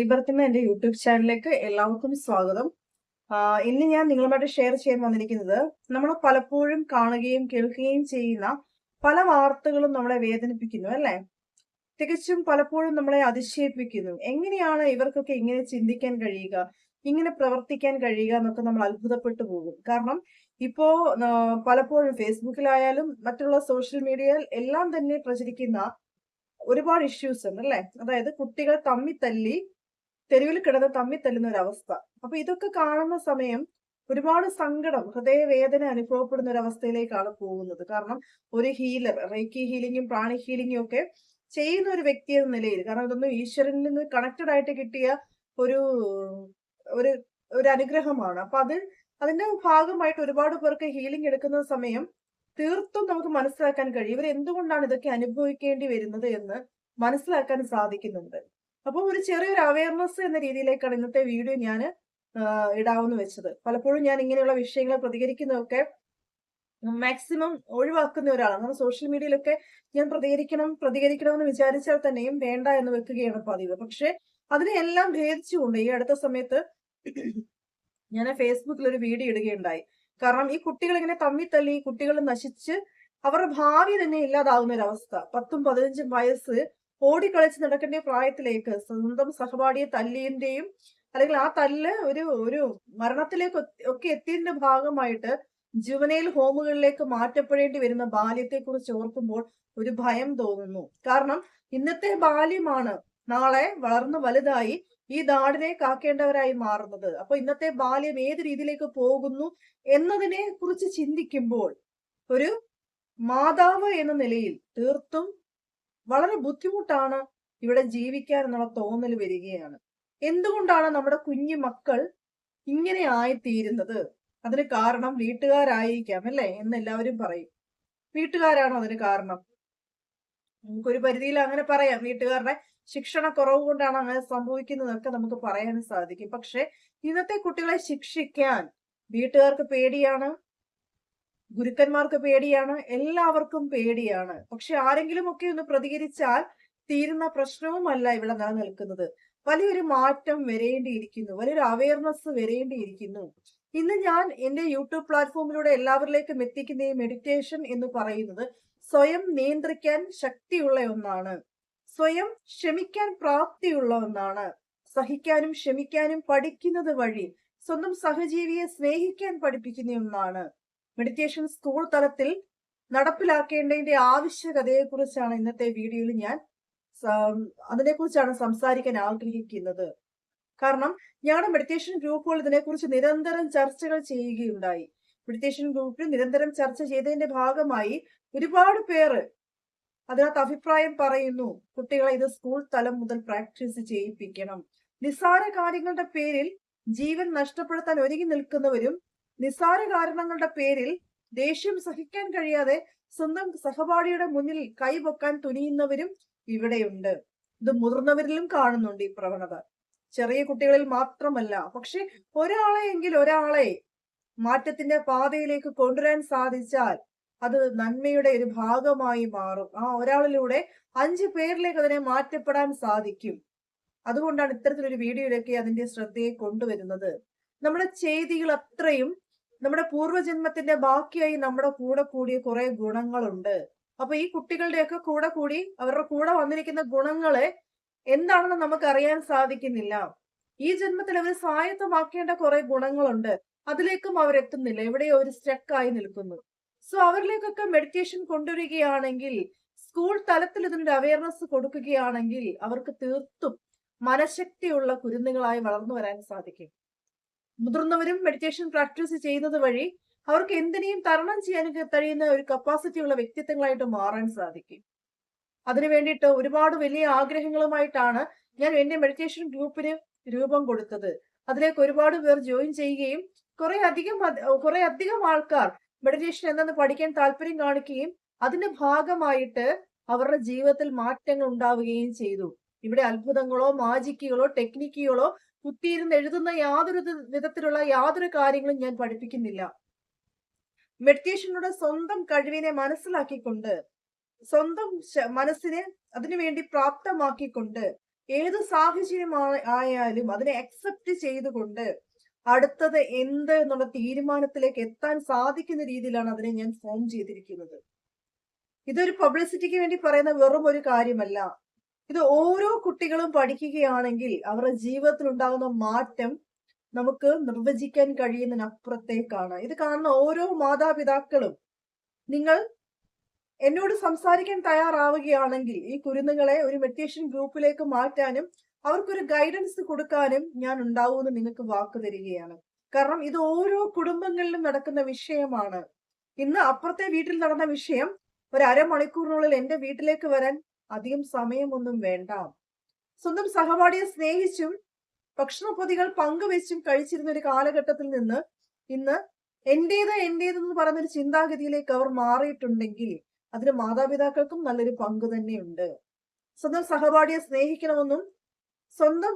ലിബർത്തിമ എന്റെ യൂട്യൂബ് ചാനലിലേക്ക് എല്ലാവർക്കും സ്വാഗതം. ഇന്ന് ഞാൻ നിങ്ങളുമായിട്ട് ഷെയർ ചെയ്യാൻ വന്നിരിക്കുന്നത് നമ്മൾ പലപ്പോഴും കാണുകയും കേൾക്കുകയും ചെയ്യുന്ന പല വാർത്തകളും നമ്മളെ വേദനിപ്പിക്കുന്നു അല്ലേ? തികച്ചും പലപ്പോഴും നമ്മളെ അതിശയിപ്പിക്കുന്നു. എങ്ങനെയാണ് ഇവർക്കൊക്കെ ഇങ്ങനെ ചിന്തിക്കാൻ കഴിയുക? ഇങ്ങനെ പ്രവർത്തിക്കാൻ കഴിയുക എന്നൊക്കെ നമ്മൾ അത്ഭുതപ്പെട്ടു പോകും. കാരണം ഇപ്പോ പലപ്പോഴും ഫേസ്ബുക്കിലായാലും മറ്റുള്ള സോഷ്യൽ മീഡിയയിൽ എല്ലാം തന്നെ പ്രചരിക്കുന്ന ഒരുപാട് ഇഷ്യൂസ് ഉണ്ട് അല്ലെ? അതായത് കുട്ടികൾ തമ്മി തല്ലി തെരുവിൽ കിടന്ന് തമ്മി തല്ലുന്ന ഒരു അവസ്ഥ അപ്പൊ ഇതൊക്കെ കാണുന്ന സമയം ഒരുപാട് സങ്കടം ഹൃദയവേദന അനുഭവപ്പെടുന്ന ഒരു അവസ്ഥയിലേക്കാണ് പോകുന്നത്. കാരണം ഒരു ഹീലർ റേക്കി ഹീലിങ്ങും പ്രാണി ഹീലിങ്ങും ഒക്കെ ചെയ്യുന്ന ഒരു വ്യക്തി എന്ന നിലയിൽ കാരണം ഇതൊന്നും ഈശ്വരനിൽ നിന്ന് കണക്റ്റഡ് ആയിട്ട് കിട്ടിയ ഒരു ഒരു ഒരു അനുഗ്രഹമാണ്. അപ്പൊ അത് അതിന്റെ ഭാഗമായിട്ട് ഒരുപാട് പേർക്ക് ഹീലിംഗ് എടുക്കുന്ന സമയം തീർത്തും നമുക്ക് മനസ്സിലാക്കാൻ കഴിയും. ഇവർ എന്തുകൊണ്ടാണ് ഇതൊക്കെ അനുഭവിക്കേണ്ടി വരുന്നത് എന്ന് മനസ്സിലാക്കാൻ സാധിക്കുന്നുണ്ട്. അപ്പോൾ ഒരു ചെറിയൊരു അവയർനെസ് എന്ന രീതിയിലേക്കാണ് ഇന്നത്തെ വീഡിയോ ഞാൻ ഇടാവുന്ന വെച്ചത്. പലപ്പോഴും ഞാൻ ഇങ്ങനെയുള്ള വിഷയങ്ങൾ പ്രതികരിക്കുന്നതൊക്കെ മാക്സിമം ഒഴിവാക്കുന്ന ഒരാളാണ്. കാരണം സോഷ്യൽ മീഡിയയിലൊക്കെ ഞാൻ പ്രതികരിക്കണം പ്രതികരിക്കണമെന്ന് വിചാരിച്ചാൽ തന്നെയും വേണ്ട എന്ന് വെക്കുകയാണ് പതിവ്. പക്ഷെ അതിനെല്ലാം ഭേദിച്ചുകൊണ്ട് ഈ അടുത്ത സമയത്ത് ഞാൻ ഫേസ്ബുക്കിൽ ഒരു വീഡിയോ ഇടുകയുണ്ടായി. കാരണം ഈ കുട്ടികൾ ഇങ്ങനെ തമ്മി തല്ലി കുട്ടികൾ നശിച്ച് അവരുടെ ഭാവി തന്നെ ഇല്ലാതാവുന്ന ഒരു അവസ്ഥ പത്തും പതിനഞ്ചും വയസ്സ് ഓടിക്കളിച്ച് നടക്കേണ്ട പ്രായത്തിലേക്ക് സ്വന്തം സഹപാഠിയെ തല്ലിയന്റെയും അല്ലെങ്കിൽ ആ തല്ല് ഒരു ഒരു മരണത്തിലേക്ക് ഒക്കെ എത്തിയതിന്റെ ഭാഗമായിട്ട് ജുവനൈൽ ഹോമുകളിലേക്ക് മാറ്റപ്പെടേണ്ടി വരുന്ന ബാല്യത്തെ കുറിച്ച് ഓർക്കുമ്പോൾ ഒരു ഭയം തോന്നുന്നു. കാരണം ഇന്നത്തെ ബാല്യമാണ് നാളെ വളർന്നു വലുതായി ഈ നാടിനെ കാക്കേണ്ടവരായി മാറുന്നത്. അപ്പൊ ഇന്നത്തെ ബാല്യം ഏത് രീതിയിലേക്ക് പോകുന്നു എന്നതിനെ കുറിച്ച് ചിന്തിക്കുമ്പോൾ ഒരു മാതാവ് എന്ന നിലയിൽ തീർത്തും വളരെ ബുദ്ധിമുട്ടാണ് ഇവിടെ ജീവിക്കാൻ എന്നുള്ള തോന്നൽ വരികയാണ്. എന്തുകൊണ്ടാണ് നമ്മുടെ കുഞ്ഞു മക്കൾ ഇങ്ങനെ ആയിത്തീരുന്നത്? അതിന് കാരണം വീട്ടുകാരായിരിക്കാം അല്ലേ? എന്ന് എല്ലാവരും പറയും. വീട്ടുകാരാണോ അതിന് കാരണം. നമുക്കൊരു പരിധിയിൽ അങ്ങനെ പറയാം. വീട്ടുകാരുടെ ശിക്ഷണ കുറവ് കൊണ്ടാണ് അങ്ങനെ സംഭവിക്കുന്നതൊക്കെ നമുക്ക് പറയാൻ സാധിക്കും. പക്ഷെ ഇന്നത്തെ കുട്ടികളെ ശിക്ഷിക്കാൻ വീട്ടുകാർക്ക് പേടിയാണ്? ഗുരുക്കന്മാർക്ക് പേടിയാണ് എല്ലാവർക്കും പേടിയാണ്. പക്ഷെ ആരെങ്കിലും ഒക്കെ ഒന്ന് പ്രതികരിച്ചാൽ തീരുന്ന പ്രശ്നവുമല്ല ഇവിടെ നിലനിൽക്കുന്നത്. വലിയൊരു മാറ്റം വരേണ്ടിയിരിക്കുന്നു വലിയൊരു അവയർനെസ് വരേണ്ടിയിരിക്കുന്നു. ഇന്ന് ഞാൻ എന്റെ യൂട്യൂബ് പ്ലാറ്റ്ഫോമിലൂടെ എല്ലാവരിലേക്കും എത്തിക്കുന്ന ഈ മെഡിറ്റേഷൻ എന്ന് പറയുന്നത് സ്വയം നിയന്ത്രിക്കാൻ ശക്തിയുള്ള ഒന്നാണ്. സ്വയം ക്ഷമിക്കാൻ പ്രാപ്തിയുള്ള ഒന്നാണ്. സഹിക്കാനും ക്ഷമിക്കാനും പഠിക്കുന്നത് വഴി സ്വന്തം സഹജീവിയെ സ്നേഹിക്കാൻ പഠിപ്പിക്കുന്ന ഒന്നാണ്. മെഡിറ്റേഷൻ സ്കൂൾ തലത്തിൽ നടപ്പിലാക്കേണ്ടതിന്റെ ആവശ്യകതയെ കുറിച്ചാണ് ഇന്നത്തെ വീഡിയോയിൽ ഞാൻ അതിനെക്കുറിച്ചാണ് സംസാരിക്കാൻ ആഗ്രഹിക്കുന്നത്. കാരണം ഞങ്ങളുടെ മെഡിറ്റേഷൻ ഗ്രൂപ്പുകൾ ഇതിനെക്കുറിച്ച് നിരന്തരം ചർച്ചകൾ ചെയ്യുകയുണ്ടായി. മെഡിറ്റേഷൻ ഗ്രൂപ്പിൽ നിരന്തരം ചർച്ച ചെയ്തതിന്റെ ഭാഗമായി ഒരുപാട് പേര് അതിനകത്ത് അഭിപ്രായം പറയുന്നു കുട്ടികളെ ഇത് സ്കൂൾ തലം മുതൽ പ്രാക്ടീസ് ചെയ്യിപ്പിക്കണം. നിസ്സാര കാര്യങ്ങളുടെ പേരിൽ ജീവൻ നഷ്ടപ്പെടുത്താൻ ഒരുങ്ങി നിൽക്കുന്നവരും നിസ്സാര കാരണങ്ങളുടെ പേരിൽ ദേഷ്യം സഹിക്കാൻ കഴിയാതെ സ്വന്തം സഹപാഠിയുടെ മുന്നിൽ കൈപൊക്കാൻ തുനിയുന്നവരും ഇവിടെയുണ്ട്. ഇത് മുതിർന്നവരിലും കാണുന്നുണ്ട് ഈ പ്രവണത. ചെറിയ കുട്ടികളിൽ മാത്രമല്ല പക്ഷെ ഒരാളെ എങ്കിൽ ഒരാളെ മാറ്റത്തിന്റെ പാതയിലേക്ക് കൊണ്ടുവരാൻ സാധിച്ചാൽ അത് നന്മയുടെ ഒരു ഭാഗമായി മാറും. ആ ഒരാളിലൂടെ അഞ്ചു പേരിലേക്ക് അതിനെ മാറ്റപ്പെടാൻ സാധിക്കും. അതുകൊണ്ടാണ് ഇത്തരത്തിലൊരു വീഡിയോയിലൊക്കെ അതിന്റെ ശ്രദ്ധയെ കൊണ്ടുവരുന്നത്. നമ്മുടെ ചെയ്തികൾ അത്രയും നമ്മുടെ പൂർവജന്മത്തിന്റെ ബാക്കിയായി നമ്മുടെ കൂടെ കൂടിയ കുറെ ഗുണങ്ങളുണ്ട്. അപ്പൊ ഈ കുട്ടികളുടെയൊക്കെ കൂടെ കൂടി അവരുടെ കൂടെ വന്നിരിക്കുന്ന ഗുണങ്ങളെ എന്താണെന്ന് നമുക്ക് അറിയാൻ സാധിക്കുന്നില്ല. ഈ ജന്മത്തിൽ അവർ സ്വായത്തമാക്കേണ്ട കുറെ ഗുണങ്ങളുണ്ട്. അതിലേക്കും അവരെത്തുന്നില്ല എവിടെയോ ഒരു സ്റ്റക്കായി നിൽക്കുന്നു. സോ അവരിലേക്കൊക്കെ മെഡിറ്റേഷൻ കൊണ്ടുവരികയാണെങ്കിൽ സ്കൂൾ തലത്തിൽ ഇതിനൊരു അവയർനെസ് കൊടുക്കുകയാണെങ്കിൽ അവർക്ക് തീർത്തും മനഃശക്തിയുള്ള കുരുന്നുകളായി വളർന്നു വരാൻ സാധിക്കും. മുതിർന്നവരും മെഡിറ്റേഷൻ പ്രാക്ടീസ് ചെയ്യുന്നത് വഴി അവർക്ക് എന്തിനേയും തരണം ചെയ്യാൻ കഴിയുന്ന ഒരു കപ്പാസിറ്റി ഉള്ള വ്യക്തിത്വങ്ങളായിട്ട് മാറാൻ സാധിക്കും. അതിനു വേണ്ടിയിട്ട് ഒരുപാട് വലിയ ആഗ്രഹങ്ങളുമായിട്ടാണ് ഞാൻ എന്റെ മെഡിറ്റേഷൻ ഗ്രൂപ്പിന് രൂപം കൊടുത്തത്. അതിലേക്ക് ഒരുപാട് പേർ ജോയിൻ ചെയ്യുകയും കുറെ അധികം കുറെ അധികം ആൾക്കാർ മെഡിറ്റേഷൻ എന്തെന്ന് പഠിക്കാൻ താല്പര്യം കാണിക്കുകയും അതിന്റെ ഭാഗമായിട്ട് അവരുടെ ജീവിതത്തിൽ മാറ്റങ്ങൾ ഉണ്ടാവുകയും ചെയ്തു. ഇവിടെ അത്ഭുതങ്ങളോ മാജിക്കുകളോ ടെക്നിക്കുകളോ കുത്തിയിരുന്ന് എഴുതുന്ന യാതൊരു വിധത്തിലുള്ള യാതൊരു കാര്യങ്ങളും ഞാൻ പഠിപ്പിക്കുന്നില്ല. മെഡിറ്റേഷനുടെ സ്വന്തം കഴിവിനെ മനസ്സിലാക്കിക്കൊണ്ട് സ്വന്തം മനസ്സിനെ അതിനുവേണ്ടി പ്രാപ്തമാക്കിക്കൊണ്ട് ഏത് സാഹചര്യം ആയാലും അതിനെ അക്സെപ്റ്റ് ചെയ്തുകൊണ്ട് അടുത്തത് എന്ത് എന്നുള്ള തീരുമാനത്തിലേക്ക് എത്താൻ സാധിക്കുന്ന രീതിയിലാണ് അതിനെ ഞാൻ ഫോം ചെയ്തിരിക്കുന്നത്. ഇതൊരു പബ്ലിസിറ്റിക്ക് വേണ്ടി പറയുന്ന വെറും ഒരു കാര്യമല്ല. ഇത് ഓരോ കുട്ടികളും പഠിക്കുകയാണെങ്കിൽ അവരുടെ ജീവിതത്തിൽ ഉണ്ടാകുന്ന മാറ്റം നമുക്ക് നിർവചിക്കാൻ കഴിയുന്നതിനപ്പുറത്തേക്കാണ്. ഇത് കാണുന്ന ഓരോ മാതാപിതാക്കളും നിങ്ങൾ എന്നോട് സംസാരിക്കാൻ തയ്യാറാവുകയാണെങ്കിൽ ഈ കുരുന്നുകളെ ഒരു മെഡിറ്റേഷൻ ഗ്രൂപ്പിലേക്ക് മാറ്റാനും അവർക്കൊരു ഗൈഡൻസ് കൊടുക്കാനും ഞാൻ ഉണ്ടാവുമെന്ന് നിങ്ങൾക്ക് വാക്ക് തരികയാണ്. കാരണം ഇത് ഓരോ കുടുംബങ്ങളിലും നടക്കുന്ന വിഷയമാണ്. ഇന്ന് അപ്പുറത്തെ വീട്ടിൽ നടന്ന വിഷയം ഒരു അരമണിക്കൂറിനുള്ളിൽ എന്റെ വീട്ടിലേക്ക് വരാൻ അധികം സമയമൊന്നും വേണ്ട. സ്വന്തം സഹപാഠിയെ സ്നേഹിച്ചും ഭക്ഷണപ്പൊതികൾ പങ്കുവെച്ചും കഴിച്ചിരുന്ന ഒരു കാലഘട്ടത്തിൽ നിന്ന് ഇന്ന് എന്റേത് എന്റേതെന്ന് പറയുന്ന ഒരു ചിന്താഗതിയിലേക്ക് അവർ മാറിയിട്ടുണ്ടെങ്കിൽ അതിന് മാതാപിതാക്കൾക്കും നല്ലൊരു പങ്ക് തന്നെയുണ്ട്. സ്വന്തം സഹപാഠിയെ സ്നേഹിക്കണമെന്നും സ്വന്തം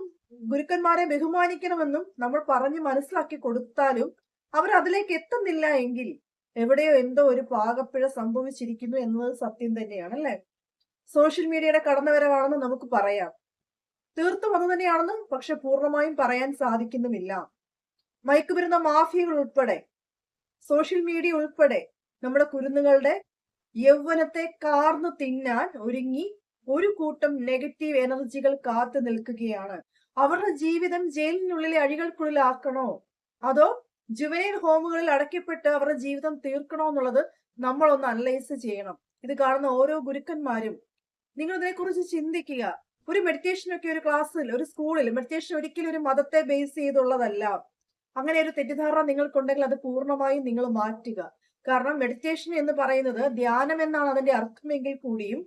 ഗുരുക്കന്മാരെ ബഹുമാനിക്കണമെന്നും നമ്മൾ പറഞ്ഞ് മനസ്സിലാക്കി കൊടുത്താലും അവർ അതിലേക്ക് എത്തുന്നില്ല എങ്കിൽ എവിടെയോ എന്തോ ഒരു പാകപ്പിഴ സംഭവിച്ചിരിക്കുന്നു എന്നത് സത്യം തന്നെയാണ് അല്ലെ സോഷ്യൽ മീഡിയയുടെ കടന്നുവരവാണെന്ന് നമുക്ക് പറയാം. തീർത്തും അത് തന്നെയാണെന്നും പക്ഷെ പൂർണമായും പറയാൻ സാധിക്കുന്നുമില്ല. മയക്കുമരുന്ന മാഫിയകൾ ഉൾപ്പെടെ സോഷ്യൽ മീഡിയ ഉൾപ്പെടെ നമ്മുടെ കുരുന്നുകളുടെ യൗവനത്തെ കാർന്നു തിന്നാൻ ഒരുങ്ങി ഒരു കൂട്ടം നെഗറ്റീവ് എനർജികൾ കാത്തു നിൽക്കുകയാണ്. അവരുടെ ജീവിതം ജയിലിനുള്ളിലെ അഴികൾക്കുള്ളിലാക്കണോ? അതോ ജുവനൈൽ ഹോമുകളിൽ അടയ്ക്കപ്പെട്ട് അവരുടെ ജീവിതം തീർക്കണോ എന്നുള്ളത് നമ്മൾ ഒന്ന് അനലൈസ് ചെയ്യണം. ഇത് കാണുന്ന ഓരോ ഗുരുക്കന്മാരും നിങ്ങൾ ഇതിനെക്കുറിച്ച് ചിന്തിക്കുക. ഒരു മെഡിറ്റേഷൻ ഒക്കെ ഒരു ക്ലാസ്സിൽ ഒരു സ്കൂളിൽ മെഡിറ്റേഷൻ ഒരിക്കലും ഒരു മതത്തെ ബേസ് ചെയ്തുള്ളതല്ല. അങ്ങനെ ഒരു തെറ്റിദ്ധാരണ നിങ്ങൾക്കുണ്ടെങ്കിൽ അത് പൂർണമായും നിങ്ങൾ മാറ്റുക. കാരണം മെഡിറ്റേഷൻ എന്ന് പറയുന്നത് ധ്യാനം എന്നാണ് അതിന്റെ അർത്ഥമെങ്കിൽ കൂടിയും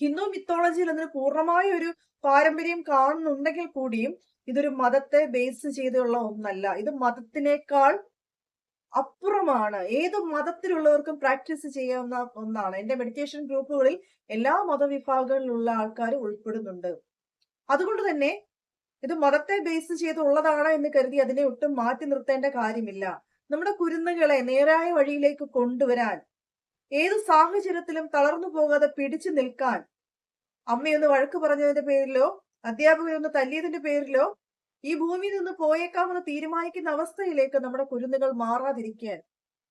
ഹിന്ദു മിത്തോളജിയിൽ അതിന് പൂർണമായ ഒരു പാരമ്പര്യം കാണുന്നുണ്ടെങ്കിൽ കൂടിയും ഇതൊരു മതത്തെ ബേസ് ചെയ്തുള്ള ഒന്നല്ല. ഇത് മതത്തിനേക്കാൾ അപ്പുറമാണ്. ഏത് മതത്തിലുള്ളവർക്കും പ്രാക്ടീസ് ചെയ്യാവുന്ന ഒന്നാണ്. എന്റെ മെഡിറ്റേഷൻ ഗ്രൂപ്പുകളിൽ എല്ലാ മതവിഭാഗങ്ങളിലുള്ള ആൾക്കാർ ഉൾപ്പെടുന്നുണ്ട്. അതുകൊണ്ട് തന്നെ ഇത് മതത്തെ ബേസ് ചെയ്തുള്ളതാണ് എന്ന് കരുതി അതിനെ ഒട്ടും മാറ്റി നിർത്തേണ്ട കാര്യമില്ല. നമ്മുടെ കുരുന്നുകളെ നേരായ വഴിയിലേക്ക് കൊണ്ടുവരാൻ ഏത് സാഹചര്യത്തിലും തളർന്നു പോകാതെ പിടിച്ചു നിൽക്കാൻ അമ്മയൊന്ന് വഴക്ക് പറഞ്ഞതിന്റെ പേരിലോ അധ്യാപകരൊന്ന് തല്ലിയതിന്റെ പേരിലോ ഈ ഭൂമിയിൽ നിന്ന് പോയേക്കാമെന്ന് തീരുമാനിക്കുന്ന അവസ്ഥയിലേക്ക് നമ്മുടെ കുരുന്നുകൾ മാറാതിരിക്കാൻ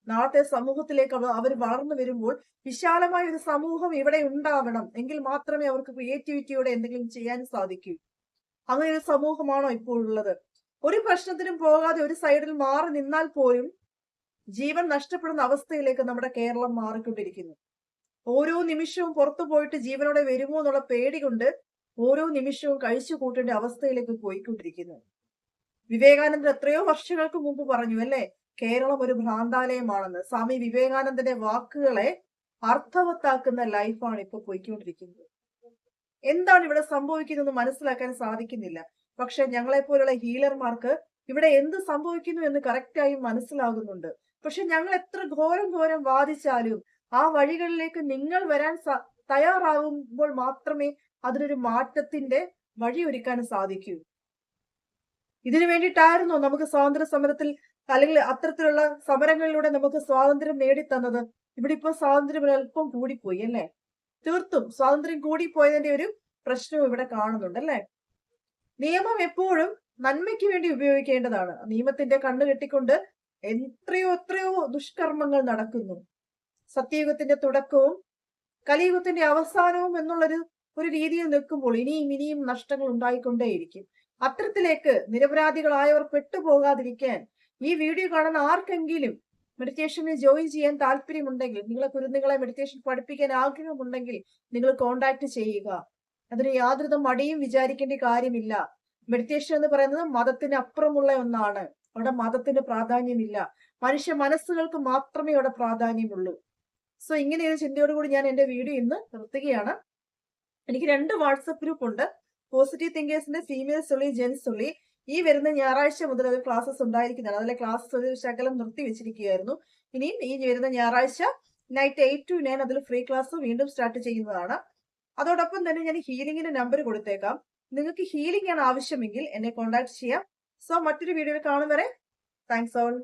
നാളത്തെ സമൂഹത്തിലേക്ക് അവർ വളർന്നു വരുമ്പോൾ വിശാലമായ ഒരു സമൂഹം ഇവിടെ ഉണ്ടാവണം എങ്കിൽ മാത്രമേ അവർക്ക് ക്രിയേറ്റിവിറ്റിയോടെ എന്തെങ്കിലും ചെയ്യാൻ സാധിക്കൂ. അങ്ങനെ ഒരു സമൂഹമാണോ ഇപ്പോൾ ഉള്ളത്? ഒരു പ്രശ്നത്തിനും പോകാതെ ഒരു സൈഡിൽ മാറി നിന്നാൽ പോലും ജീവൻ നഷ്ടപ്പെടുന്ന അവസ്ഥയിലേക്ക് നമ്മുടെ കേരളം മാറിക്കൊണ്ടിരിക്കുന്നു. ഓരോ നിമിഷവും പുറത്തു പോയിട്ട് ജീവനോടെ വരുമോ എന്നുള്ള പേടി കൊണ്ട് ഓരോ നിമിഷവും കഴിച്ചു കൂട്ടേണ്ട അവസ്ഥയിലേക്ക് പോയിക്കൊണ്ടിരിക്കുന്നു. വിവേകാനന്ദൻ എത്രയോ വർഷങ്ങൾക്ക് മുമ്പ് പറഞ്ഞു അല്ലേ? കേരളം ഒരു ഭ്രാന്താലയമാണെന്ന്. സ്വാമി വിവേകാനന്ദന്റെ വാക്കുകളെ അർത്ഥവത്താക്കുന്ന ലൈഫാണ് ഇപ്പൊ പോയിക്കൊണ്ടിരിക്കുന്നത്. എന്താണ് ഇവിടെ സംഭവിക്കുന്നത് മനസ്സിലാക്കാൻ സാധിക്കുന്നില്ല. പക്ഷെ ഞങ്ങളെ പോലുള്ള ഹീലർമാർക്ക് ഇവിടെ എന്ത് സംഭവിക്കുന്നു എന്ന് കറക്റ്റായി മനസ്സിലാകുന്നുണ്ട്. പക്ഷെ ഞങ്ങൾ എത്ര ഘോരം ഘോരം വാദിച്ചാലും ആ വഴികളിലേക്ക് നിങ്ങൾ വരാൻ തയ്യാറാകുമ്പോൾ മാത്രമേ അതിനൊരു മാറ്റത്തിന്റെ വഴിയൊരുക്കാൻ സാധിക്കൂ. ഇതിനു വേണ്ടിയിട്ടായിരുന്നോ നമുക്ക് സ്വാതന്ത്ര്യ സമരത്തിൽ അല്ലെങ്കിൽ അത്തരത്തിലുള്ള സമരങ്ങളിലൂടെ നമുക്ക് സ്വാതന്ത്ര്യം നേടിത്തന്നത്. ഇവിടെ ഇപ്പൊ സ്വാതന്ത്ര്യം അല്പം കൂടിപ്പോയി അല്ലേ? തീർത്തും സ്വാതന്ത്ര്യം കൂടിപ്പോയതിന്റെ ഒരു പ്രശ്നം ഇവിടെ കാണുന്നുണ്ട് അല്ലേ? നിയമം എപ്പോഴും നന്മയ്ക്ക് വേണ്ടി ഉപയോഗിക്കേണ്ടതാണ്. നിയമത്തിന്റെ കണ്ണു കെട്ടിക്കൊണ്ട് എത്രയോ എത്രയോ ദുഷ്കർമ്മങ്ങൾ നടക്കുന്നു. സത്യയുഗത്തിന്റെ തുടക്കവും കലിയുഗത്തിന്റെ അവസാനവും എന്നുള്ളൊരു ഒരു രീതിയിൽ നിൽക്കുമ്പോൾ ഇനിയും ഇനിയും നഷ്ടങ്ങൾ ഉണ്ടായിക്കൊണ്ടേയിരിക്കും. അത്തരത്തിലേക്ക് നിരപരാധികളായവർ പെട്ടുപോകാതിരിക്കാൻ ഈ വീഡിയോ കാണുന്ന ആർക്കെങ്കിലും മെഡിറ്റേഷനിൽ ജോയിൻ ചെയ്യാൻ താല്പര്യമുണ്ടെങ്കിൽ നിങ്ങളെ കുരുന്നുകളെ മെഡിറ്റേഷൻ പഠിപ്പിക്കാൻ ആഗ്രഹമുണ്ടെങ്കിൽ നിങ്ങൾ കോണ്ടാക്ട് ചെയ്യുക. അതിന് യാതൊരു മടിയും വിചാരിക്കേണ്ട കാര്യമില്ല. മെഡിറ്റേഷൻ എന്ന് പറയുന്നത് മതത്തിന് അപ്പുറമുള്ള ഒന്നാണ്. അവിടെ മതത്തിന് പ്രാധാന്യമില്ല. മനുഷ്യ മനസ്സുകൾക്ക് മാത്രമേ അവിടെ പ്രാധാന്യമുള്ളൂ. സോ ഇങ്ങനെ ഒരു ചിന്തയോടുകൂടി ഞാൻ എന്റെ വീഡിയോ ഇന്ന് നിർത്തുകയാണ്. എനിക്ക് രണ്ട് വാട്സപ്പ് ഗ്രൂപ്പ് ഉണ്ട്. പോസിറ്റീവ് തിങ്കേഴ്സിന്റെ ഫീമെയിൽസ് ഉള്ളി ജെൻസ് ഉള്ളി ഈ വരുന്ന ഞായറാഴ്ച മുതൽ അത് ക്ലാസ്സസ് ഉണ്ടായിരിക്കുന്നതാണ്. അതിലെ ക്ലാസ്സസ് ഒരു ശകലം നിർത്തി വെച്ചിരിക്കുകയായിരുന്നു. ഇനിയും ഈ വരുന്ന ഞായറാഴ്ച നൈറ്റ് എയ്റ്റ് ടു നയൻ അതിൽ ഫ്രീ ക്ലാസ് വീണ്ടും സ്റ്റാർട്ട് ചെയ്യുന്നതാണ്. അതോടൊപ്പം തന്നെ ഞാൻ ഹീലിംഗിന്റെ നമ്പർ കൊടുത്തേക്കാം. നിങ്ങൾക്ക് ഹീലിംഗ് ആണ് ആവശ്യമെങ്കിൽ എന്നെ കോൺടാക്ട് ചെയ്യാം. സോ മറ്റൊരു വീഡിയോയിൽ കാണും വരെ. Thanks all